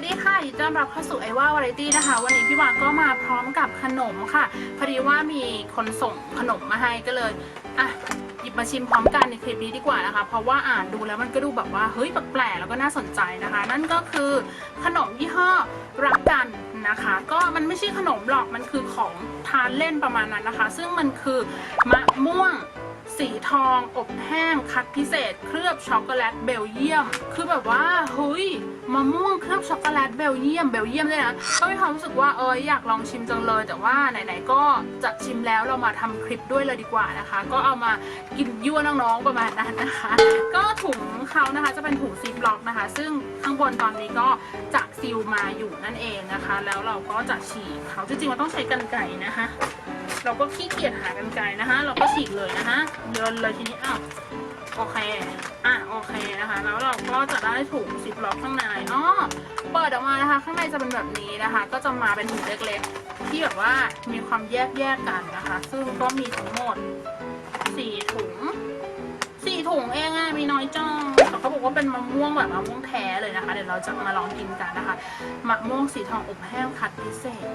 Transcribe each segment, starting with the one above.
วัสดีค่ะยินดีต้อนรับเข้าสู่ไอว่าวาไรตี้นะคะ วันนี้พี่วานก็มาพร้อมกับขนมค่ะ พอดีว่ามีคนส่งขนมมาให้ก็เลยอะหยิบมาชิมพร้อมกันในคลิปนี้ดีกว่านะคะ เพราะว่าอ่านดูแล้วมันก็ดูแบบว่าเฮ้ยแปลกๆแล้วก็น่าสนใจนะคะ นั่นก็คือขนมยี่ห้อรักกันนะคะ ก็มันไม่ใช่ขนมหรอกมันคือของทานเล่นประมาณนั้นนะคะ ซึ่งมันคือมะม่วง สีทองอบแห้งคัดพิเศษ เคลือบช็อกโกแลตเบลเยียม คือแบบว่าเฮ้ยมะม่วงเคลือบช็อกโกแลตเบลเยียมเบลเยียมเลยนะก็มีความรู้สึกว่าเอออยากลองชิมจังเลย แต่ว่าไหนๆก็จะชิมแล้วเรามาทำคลิปด้วยเลยดีกว่านะคะ ก็เอามากินยั่วน้องๆประมาณนั้นนะคะ ก็ถุงเขานะคะจะเป็นถุงซีบล็อกนะคะ ซึ่งข้างบนตอนนี้ก็จะซีลมาอยู่นั่นเองนะคะ แล้วเราก็จะฉีกเขาจริงๆมันต้องใช้กันไก่นะคะ เราก็ขี้เกียจหากันไกลนะคะ เราก็ฉีกเลยนะคะเดินเลยทีนี้อ้าวโอเค อะโอเคนะคะ แล้วเราก็จะได้ถุงซิปล็อกข้างในอ๋อเปิดออกมานะคะ ข้างในจะเป็นแบบนี้นะคะ ก็จะมาเป็นถุงเล็กๆ ที่แบบว่ามีความแยกแยกๆกันนะคะ ซึ่งก็มีทั้งหมดสี่ถุงสี่ถุงเองอะมีน้อยจังแต่เขา บอกว่าเป็นมะม่วงแบบมะม่วงแท้เลยนะคะ เดี๋ยวเราจะมาลองกินกันนะคะมะม่วงสีทองอบแห้งคัดพิเศษ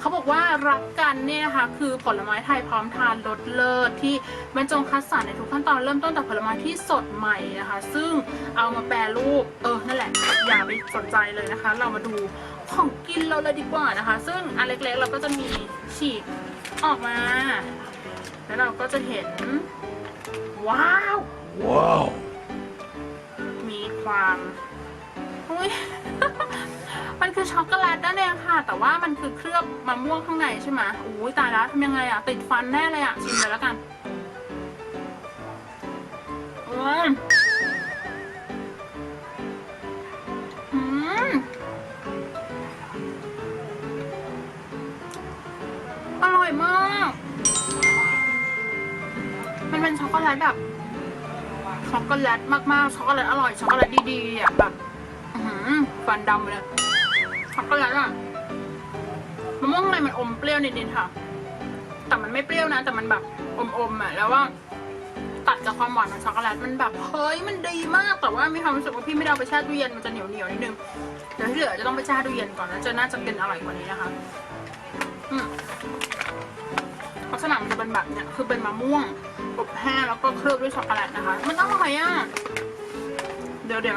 เขาบอกว่ารักกันเนี่ยนะคะคือผลไม้ไทยพร้อมทานรสเลิศที่บรรจงคัดสรรในทุกขั้นตอนเริ่มต้นจากผลไม้ที่สดใหม่นะคะ ซึ่งเอามาแปรรูปเออนั่นแหละอย่าไปสนใจเลยนะคะ เรามาดูของกินเราเลยดีกว่านะคะ ซึ่งอันเล็กๆเราก็จะมีฉีกออกมา แล้วเราก็จะเห็น ว้าว Wow. มีค วามอุ้ย มันคือช็อกโกแลตนั่นเองค่ะ แต่ว่ามันคือเคลือบมะม่วงข้างในใช่ไหมอุ้ยตายแล้วทำยังไงอะติดฟันแน่เลยอะชิมเลยแล้วกันอืมอืมอร่อยมาก มันเป็นช็อกโกแลตแบบ ช็อกโกแลตมากๆ ช็อกโกแลตอร่อย ช็อกโกแลตดีๆอะแบบอื้อหือฟันดำเลย ช็อกโกแลตอะมะม่วงในมันอมเปรี้ยวนิดๆค่ะ แต่มันไม่เปรี้ยวนะ แต่มันแบบอมๆอะ แล้วว่าตัดจากความหวานของช็อกโกแลตมันแบบเฮ้ยมันดีมาก แต่ว่ามีความรู้สึกว่าพี่ไม่ได้เอาไปแช่ตู้เย็นมันจะเหนียวเหนียวๆนิดนึง เดี๋ยวที่เหลือจะต้องไปแช่ตู้เย็นก่อนแล้วจะน่าจะเป็นอร่อยกว่านี้นะคะ อืม ลักษณะมันจะเป็นแบบเนี้ยคือเป็นมะม่วงอบแห้งแล้วก็เคลือบด้วยช็อกโกแลตนะคะ มันอร่อยอะเดี๋ยวเดี๋ยว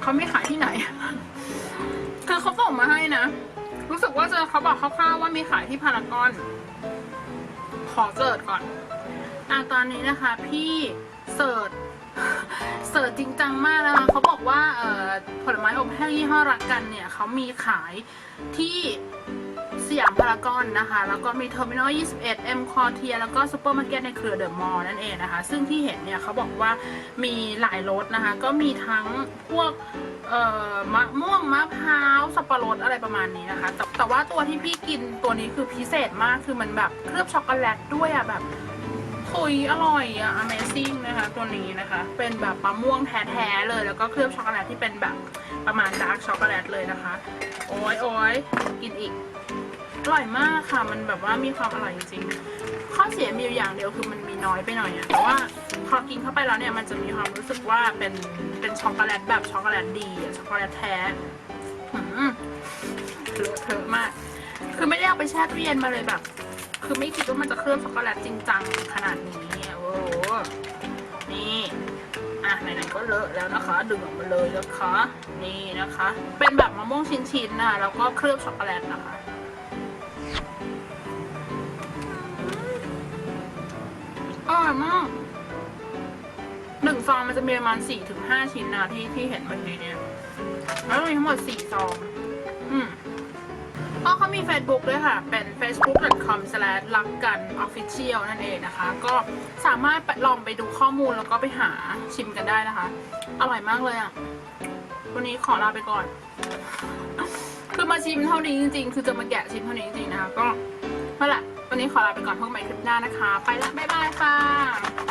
เขาไม่ขายที่ไหน คือเขาส่งมาให้นะ รู้สึกว่าจะเขาบอกคร่าวๆว่ามีขายที่พารากอน ขอเสิร์ชก่อนอะตอนนี้นะคะ พี่เสิร์ชเสิร์ชจริงจังมากนะคะเขาบอกว่าผลไม้อบแห้งยี่ห้อรักกันเนี่ยเขามีขายที่ ยามพารากอนนะคะ แล้วก็มีเทอร์มินอล21เอ็มคอเทียแล้วก็ซูเปอร์มาร์เก็ตในเครือเดอะมอลล์นั่นเองนะคะ ซึ่งที่เห็นเนี่ยเขาบอกว่ามีหลายรสนะคะ ก็มีทั้งพวกเอ่อมะม่วงมะพร้าวสับปะรดอะไรประมาณนี้นะคะแต่แต่ว่าตัวที่พี่กินตัวนี้คือพิเศษมากคือมันแบบเคลือบช็อกโกแลตด้วยอะแบบคุยอร่อยอะ Amazing นะคะตัวนี้นะคะ เป็นแบบมะม่วงแท้ๆเลย แล้วก็เคลือบช็อกโกแลตที่เป็นแบบประมาณดาร์กช็อกโกแลตเลยนะคะ โอ้ยโอ้ยกินอีก อร่อยมากค่ะ มันแบบว่ามีความอร่อยจริงๆ ข้อเสียมีอยู่อย่างเดียวคือมันมีน้อยไปหน่อยอะแต่ว่าพอกินเข้าไปแล้วเนี่ยมันจะมีความรู้สึกว่าเป็นเป็นช็อกโกแลตแบบช็อกโกแลตดีอะช็อกโกแลตแท้เลอะเทอะมาก คือไม่ได้เอาไปแช่ตู้เย็นมาเลยแบบ คือไม่คิดว่ามันจะเคลือบช็อกโกแลตจริงจังขนาดนี้โอ้โหนี่อะไหนๆก็เลอะแล้วนะคะ ดึงออกมาเลยนะคะ นี่นะคะ เป็นแบบมะม่วงชิ้นๆนะแล้วก็เคลือบช็อกโกแลตนะคะ อร่อยมากหนึ่งซองมันจะมีประมาณสี่ถึงห้าชิ้นนะที่ที่เห็นเมื่อกี้เนี่ยแล้วมีทั้งหมดสี่ซอง อืมอ๋อเขามี Facebook ด้วยค่ะ เป็น facebook.com slash รักกัน official นั่นเองนะคะ ก็สามารถลองไปดูข้อมูลแล้วก็ไปหาชิมกันได้นะคะ อร่อยมากเลยอะ วันนี้ขอลาไปก่อน คือมาชิมเท่านี้จริง ๆ คือจะมาแกะชิมเท่านี้จริงๆนะคะ ก็นั่นแหละ วันนี้ขอลาไปก่อนพบกันใหม่คลิปหน้านะคะ ไปละบ๊ายบายค่ะ